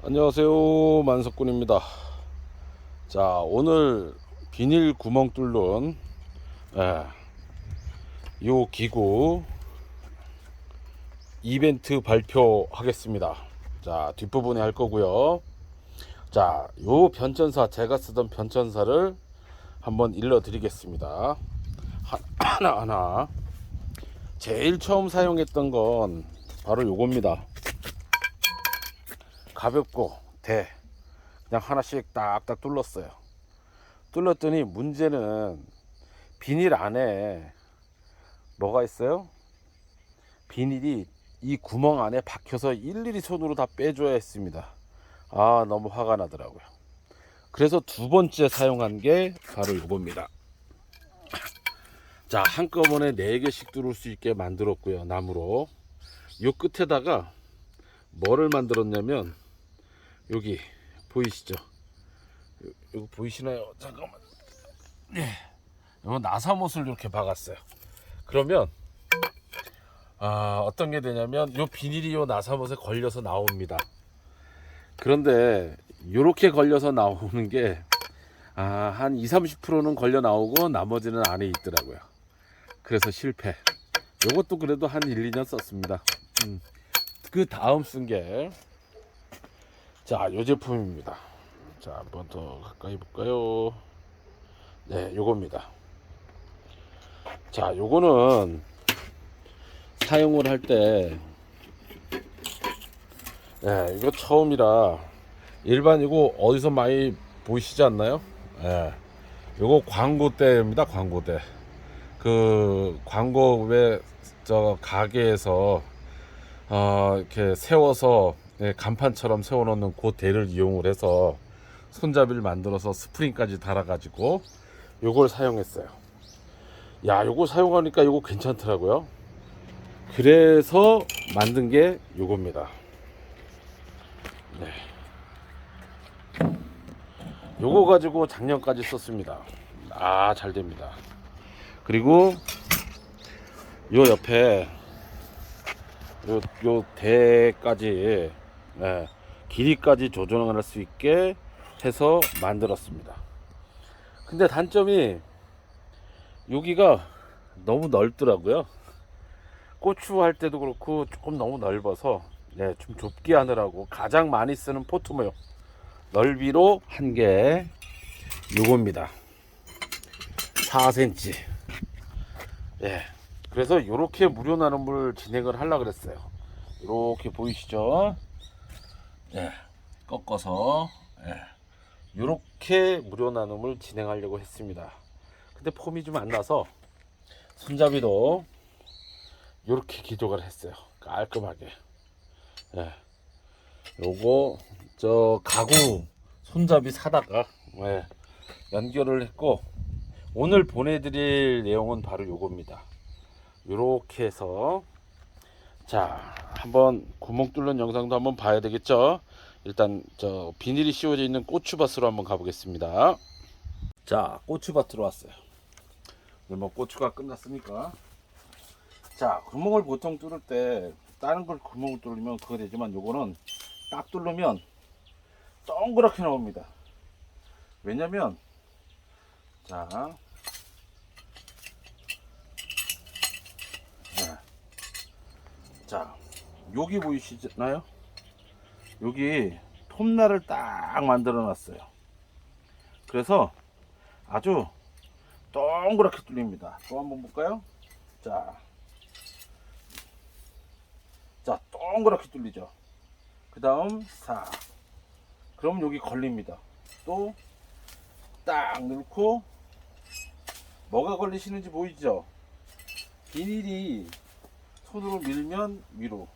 안녕하세요. 만석군입니다. 자 오늘 비닐 구멍 뚫는 예, 요 기구 이벤트 발표하겠습니다. 자 뒷부분에 할 거고요. 자요 변천사 제가 쓰던 변천사를 한번 일러 드리겠습니다. 하나 하나. 제일 처음 사용했던 건 바로 요겁니다 가볍고 대 그냥 하나씩 딱딱 뚫렀어요. 뚫렀더니 문제는 비닐 안에 뭐가 있어요? 비닐이 이 구멍 안에 박혀서 일일이 손으로 다 빼줘야 했습니다. 아 너무 화가 나더라고요. 그래서 두 번째 사용한 게 바로 이겁니다. 자 한꺼번에 네 개씩 뚫을 수 있게 만들었고요 나무로. 요 끝에다가 뭐를 만들었냐면 여기 보이시죠? 요- 이거 보이시나요? 잠깐만. 예. 이거 나사못을 이렇게 박았어요. 그러면 아, 어떤 게 되냐면 요 비닐이 요 나사못에 걸려서 나옵니다. 그런데 요렇게 걸려서 나오는 게 아, 한 2, 30%는 걸려 나오고 나머지는 안에 있더라고요. 그래서 실패. 요것도 그래도 한 1, 2년 썼습니다. 음. 그 다음 쓴게 자, 요 제품입니다. 자, 한 번 더 가까이 볼까요? 네, 요겁니다. 자, 요거는 사용을 할 때, 네, 이거 처음이라 일반이고 어디서 많이 보이시지 않나요? 예. 요거 광고 때입니다, 광고 때. 그 광고 왜 저 가게에서 어, 이렇게 세워서 예, 간판처럼 세워놓는 그 대를 이용을 해서 손잡이를 만들어서 스프링까지 달아가지고 요걸 사용했어요. 야, 요거 사용하니까 요거 괜찮더라고요. 그래서 만든 게 요겁니다. 네. 요거 가지고 작년까지 썼습니다. 아, 잘 됩니다. 그리고 요 옆에 요, 요 대까지 예, 길이까지 조정을 할수 있게 해서 만들었습니다. 근데 단점이 여기가 너무 넓더라고요. 고추 할 때도 그렇고 조금 너무 넓어서 네, 좀 좁게 하느라고 가장 많이 쓰는 포트모요 넓이로 한게 요겁니다. 4cm. 예. 그래서 이렇게 무료 나눔을 진행을 하려 그랬어요. 이렇게 보이시죠? 예, 꺾어서 예, 이렇게 무료 나눔을 진행하려고 했습니다. 근데 폼이 좀 안 나서 손잡이도 이렇게 기조를 했어요. 깔끔하게. 예, 요거 저 가구 손잡이 사다가 예, 연결을 했고 오늘 보내드릴 내용은 바로 요겁니다. 이렇게 해서 자 한번 구멍 뚫는 영상도 한번 봐야 되겠죠? 일단 저 비닐이 씌워져 있는 고추밭으로 한번 가보겠습니다. 자 고추밭으로 왔어요. 뭐 고추가 끝났으니까? 자 구멍을 보통 뚫을 때 다른 걸 구멍을 뚫으면 그거 되지만 요거는 딱 뚫으면 동그랗게 나옵니다. 왜냐면 자 자, 여기 보이시나요? 여기 톱날을 딱 만들어 놨어요. 그래서 아주 동그랗게 뚫립니다. 또 한번 볼까요? 자, 자, 동그랗게 뚫리죠. 그 다음 4. 그럼 여기 걸립니다. 또 딱 넣고 뭐가 걸리시는지 보이죠? 비닐이 손으로 밀면 위로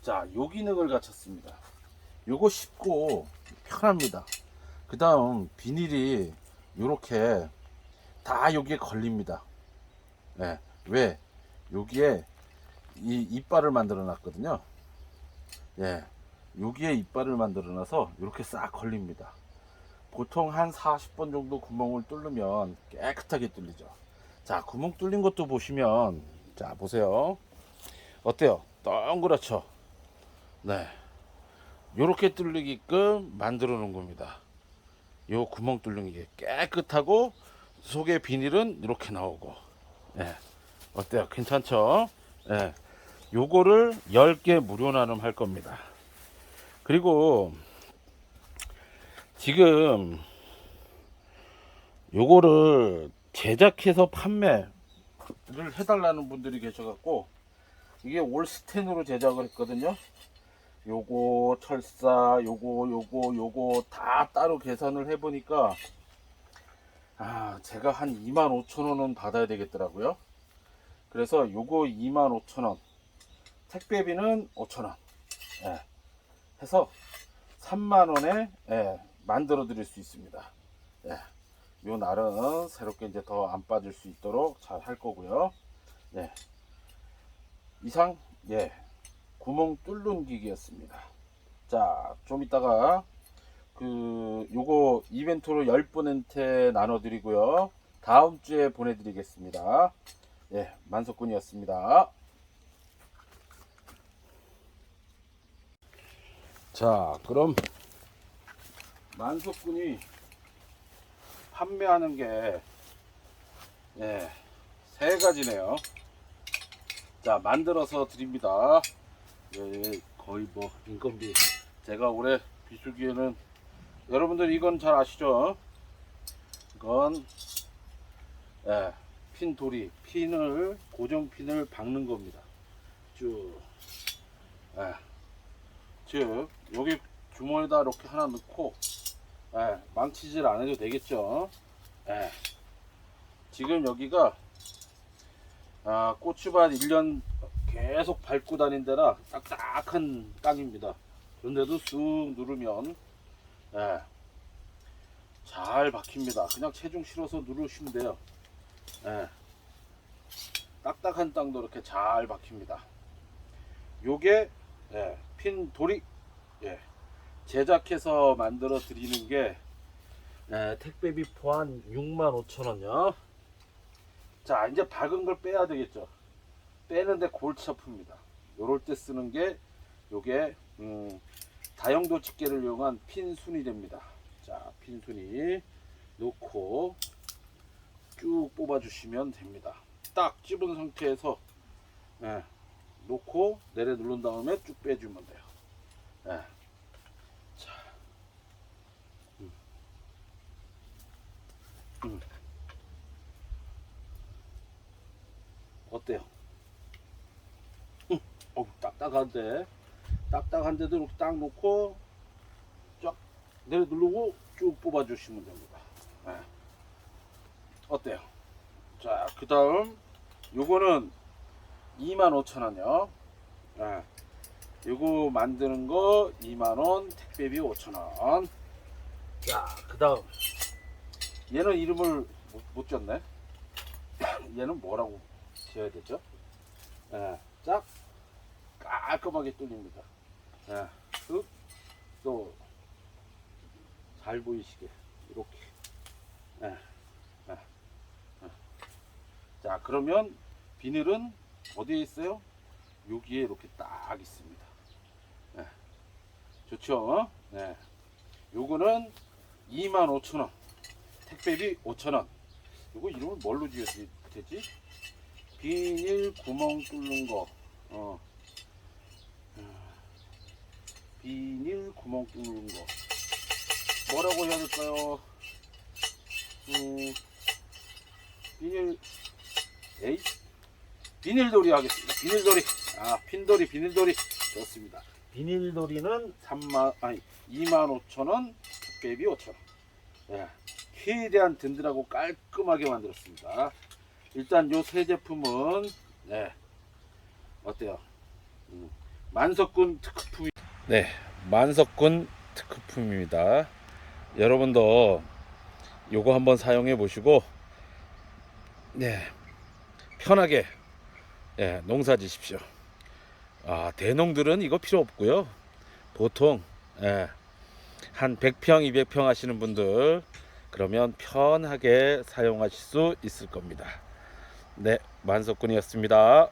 자, 요 기능을 갖췄습니다. 요거 쉽고 편합니다. 그 다음 비닐이 요렇게 다 여기에 걸립니다. 예, 왜? 여기에 이 이빨을 만들어 놨거든요. 예, 여기에 이빨을 만들어 놔서 이렇게 싹 걸립니다. 보통 한 40번 정도 구멍을 뚫으면 깨끗하게 뚫리죠. 자, 구멍 뚫린 것도 보시면 자 보세요. 어때요? 동그랗죠? 네. 요렇게 뚫리게끔 만들어 놓은 겁니다. 요 구멍 뚫는 게 깨끗하고 속에 비닐은 이렇게 나오고. 예. 어때요? 괜찮죠? 예. 요거를 10개 무료 나눔 할 겁니다. 그리고 지금 요거를 제작해서 판매를 해달라는 분들이 계셔갖고 이게 올스텐으로 제작을 했거든요. 요거 철사, 요거 요거 요거 다 따로 계산을 해보니까 아 제가 한 25,000원은 받아야 되겠더라고요. 그래서 요거 25,000원 택배비는 5,000원 예, 해서 3만원에 예, 만들어 드릴 수 있습니다. 예. 요 날은 새롭게 이제 더 안 빠질 수 있도록 잘 할 거고요. 예. 이상 예 구멍 뚫는 기기였습니다. 자, 좀 이따가 그 요거 이벤트로 10분한테 나눠 드리고요. 다음 주에 보내 드리겠습니다. 예, 만석군이었습니다. 자, 그럼 만석군이 판매하는 게, 예, 세 가지네요. 자, 만들어서 드립니다. 예, 거의 뭐, 인건비. 제가 올해 비수기에는, 여러분들 이건 잘 아시죠? 이건, 예, 핀 돌이, 핀을, 고정 핀을 박는 겁니다. 쭉. 예. 즉, 여기 주머니에다 이렇게 하나 넣고, 예, 망치질 안 해도 되겠죠. 예. 지금 여기가 아, 고추밭 1년 계속 밟고 다닌 데라 딱딱한 땅입니다. 그런데도 쑥 누르면 예, 잘 박힙니다. 그냥 체중 실어서 누르시면 돼요. 예, 딱딱한 땅도 이렇게 잘 박힙니다. 요게 예, 핀 돌이 예, 제작해서 만들어 드리는 게 예, 택배비 포함 65,000원요. 자, 이제 박은 걸 빼야 되겠죠. 빼는데 골치 아픕니다. 요럴 때 쓰는 게 요게 음, 다용도 집게를 이용한 핀순이 됩니다. 자, 핀순이 놓고 쭉 뽑아 주시면 됩니다. 딱 집은 상태에서 예, 놓고 내려 누른 다음에 쭉 빼주면 돼요. 예. 어때요? 음, 어, 딱딱한데 딱딱한데도 딱 놓고 쫙 내려 누르고 쭉 뽑아 주시면 됩니다. 예. 어때요? 자, 그 다음 요거는 25,000원이요. 예. 요거 만드는 거 2만원, 택배비 5,000원. 자, 그 다음 얘는 이름을 못, 못 졌네. 얘는 뭐라고 지어야 되죠? 예, 짝 깔끔하게 뚫립니다. 예, 또 잘 보이시게 이렇게. 예, 예, 예. 자, 그러면 비닐은 어디에 있어요? 여기에 이렇게 딱 있습니다. 예, 좋죠? 네. 요거는 25,000원. 택배비 5,000원. 이거 이름을 뭘로 지어야 되지? 비닐 구멍 뚫는 거. 어. 비닐 구멍 뚫는 거. 뭐라고 해야 될까요? 음, 비닐, 에이? 비닐돌이 하겠습니다. 비닐돌이. 아, 핀돌이, 비닐돌이. 좋습니다. 비닐돌이는 3만, 아니, 25,000원, 택배비 5,000원. 예. 최대한 든든하고 깔끔하게 만들었습니다. 일단 요 세 제품은 네 어때요? 음, 만석군 특허품. 네, 만석군 특허품입니다. 여러분도 요거 한번 사용해 보시고 네 편하게 예, 농사 지십시오. 아, 대농들은 이거 필요 없고요. 보통 예, 한 100평, 200평 하시는 분들 그러면 편하게 사용하실 수 있을 겁니다. 네, 만석군이었습니다.